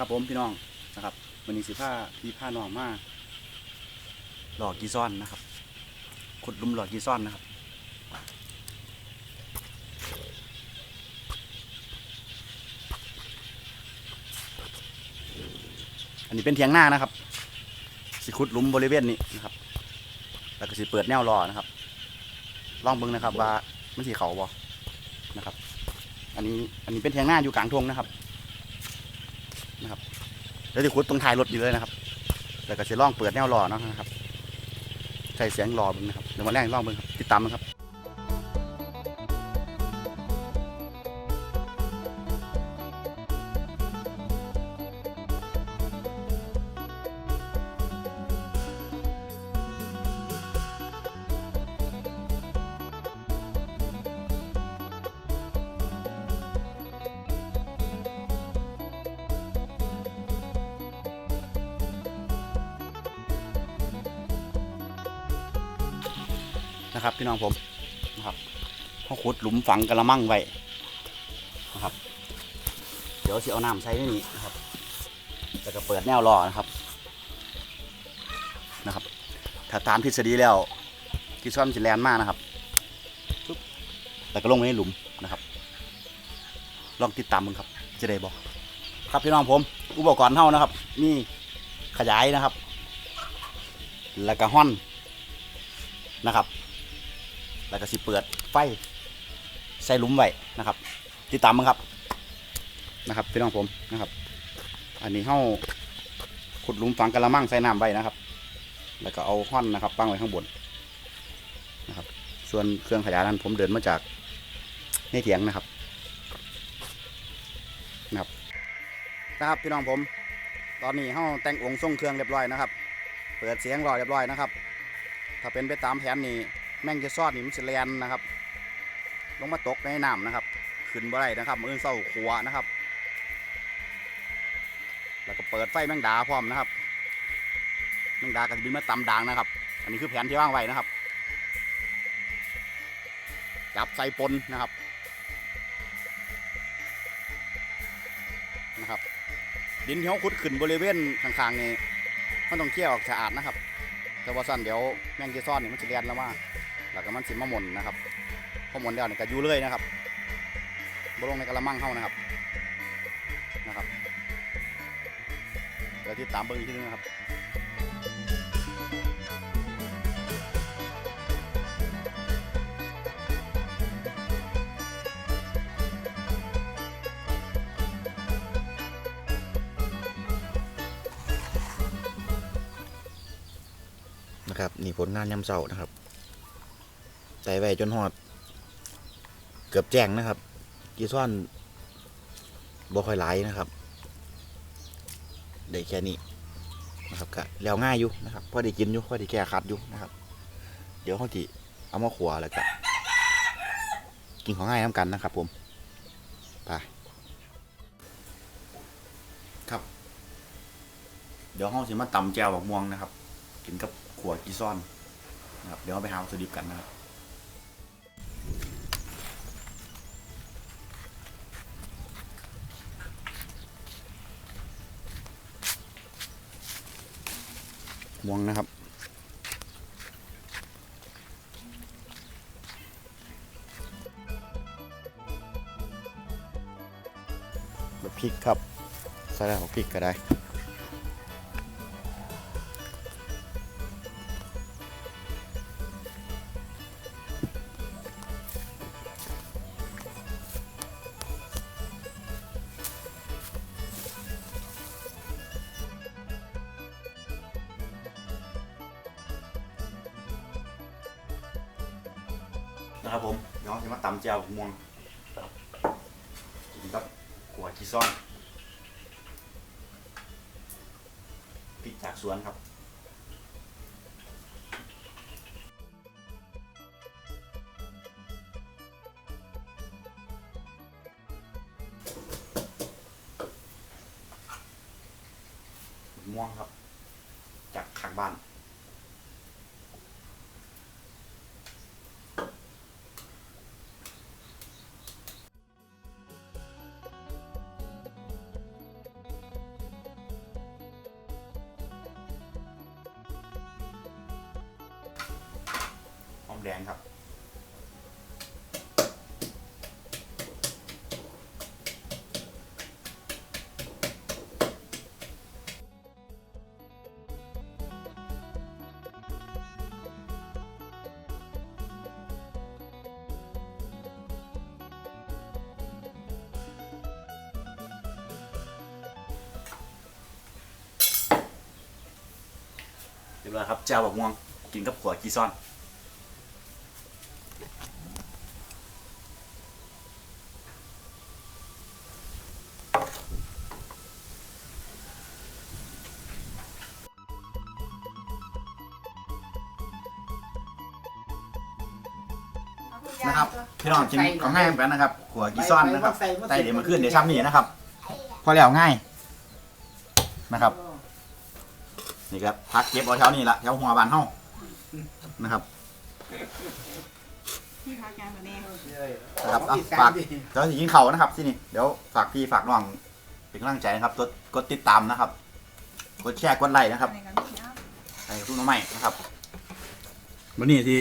ครับผมพี่น้องนะครับวันนี้สิผ้าพี่ผ้าน้องมาหลอกกีซ่อนนะครับขุดลุมหลอกกีซ่อนนะครับอันนี้เป็นเทียงหน้านะครับ สิขุดลุมบริเวณนี้นะครับ แล้วก็สิเปิดแนวรอนะครับ ลองเบิ่งนะครับว่ามันสีเขาบ่นะครับ อันนี้อันนี้เป็นเทียงหน้าอยู่กลางทงนะครับ นะครับแล้วที่ขุดตรงท้ายรถอยู่เลยนะครับ แล้วก็จะล่องเปิดแนวรอเนาะนะครับใส่เสียงรอบึงนะครับเดี๋ยวมาแรกล่องบึงครับติดตามมันครับ นะครับ พี่น้องผมนะครับเขาขุดหลุมฝังกระมังไว้นะครับ เดี๋ยวสิเอาน้ำใส่ในนี้นะครับแล้วก็เปิดแนวรอนะครับนะครับ ถ้าตามทฤษฎีแล้วกิซ่อนจะแลนมากนะครับปุ๊บแล้วก็ลงไปในหลุมนะครับ ลองติดตามมึงครับ จะได้บอกครับพี่น้องผม อุปกรณ์เท่านะครับ มีขยายนะครับ แล้วก็ห้อนนะครับ แล้วก็สิเปิดไฟใส่หลุมไว้นะครับติดตามมั้งครับนะครับพี่น้องผมนะครับ อันนี้เฮาขุดหลุมฝังกระมังใส่น้ำไว้นะครับ แล้วก็เอาห้อนนะครับตั้งไว้ข้างบนนะครับ ส่วนเครื่องขยายนั้นผมเดินมาจากในเถียงนะครับนะครับนะครับพี่น้องผม ตอนนี้เฮาแต่งองค์ทรงเครื่องเรียบร้อยนะครับ เปิดเสียงรอเรียบร้อยนะครับ ถ้าเป็นไปตามแผนนี้ แม่งจะซอดนี่มันสิแลนนะครับ ลงมาตกในน้ำนะครับ ขึ้นบ่ได้นะครับมืออนเศร้าขัวนะครับ แล้วก็เปิดไฟแมงดาพร้อมนะครับแมงดาก็จะบินมาตำดางนะครับ อันนี้คือแผนที่วางไว้นะครับ จับใส่ปนนะครับนะครับ ดินที่เขาขุดขึ้นบริเวณข้างๆนี่มันต้องเคี่ยวออกสะอาดนะครับ แต่ว่าสั้นเดี๋ยวแมงจีซ่อนนี่มันจะเลียนแล้วมา แล้วก็มันสิมาหม่นนะครับพอหม่นแล้วนี่ก็อยู่เลยนะครับบลงในกระมังเข้านะครับนะครับเดี๋ยวที่ตามเบิ้งอีกทีนึงนะครับนะครับนี่ผลงานยำเสานะครับ ใส่ไว้จนหอด เกือบแจ้งนะครับ กีซ่อนบ่ค่อยไหลายนะครับได้แค่นี้นะครับก็แล้วง่ายอยู่นะครับพอได้กินอยู่พอได้แก้คัดอยู่นะครับ เดี๋ยวเขาที่เอามาขัวแล้วก็กินของง่ายน้ำกันนะครับ ผมไปครับ เดี๋ยวห้องสิมาตำแจวบักม่วงนะครับ กินกับขัวกีซ่อนนะครับ เดี๋ยวเราไปหาวัตถุดิบกันนะครับ ม่วงนะครับ แบบพริกครับใส่ได้ของพริกก็ได้ นะครับผมเดี๋ยวเราจะมาตำแจวม่วงกินกับกัวกีซ่อนพริกจากสวนครับม่วงครับ จากข้างบ้านน แดงครับ เรียบร้อยครับเจ้าบักม่วงกินกับขัวกีซ่อน นะครับพี่น้องกินของง่ายเหมือนกันนะครับขัวกีซ่อนนะครับไต่เดี๋ยวมาขึ้นเดี๋ยวช้ำนี่นะครับ พอแล้วง่ายนะครับ นี่ครับพักเก็บเอาแถวนี้ละแถวหัวบานเฮานะครับที่พักงานมาแน่นะครับอะฝากเดี๋ยวสิกินเขาวนะครับที่นี่เดี๋ยวฝากพี่ฝากน้องเป็นกำลังใจนะครับกดกดติดตามนะครับกดแชร์กดไลค์นะครับในกันนี่นะให้ทุกน้องใหม่นะครับวันนี้ที่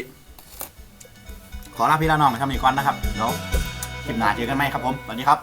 ขอลาพี่ลาน้องไปทำอีกก่อนนะครับเดี๋ยวคลิปหน้าเจอกันไหมครับผมสวัสดีครับ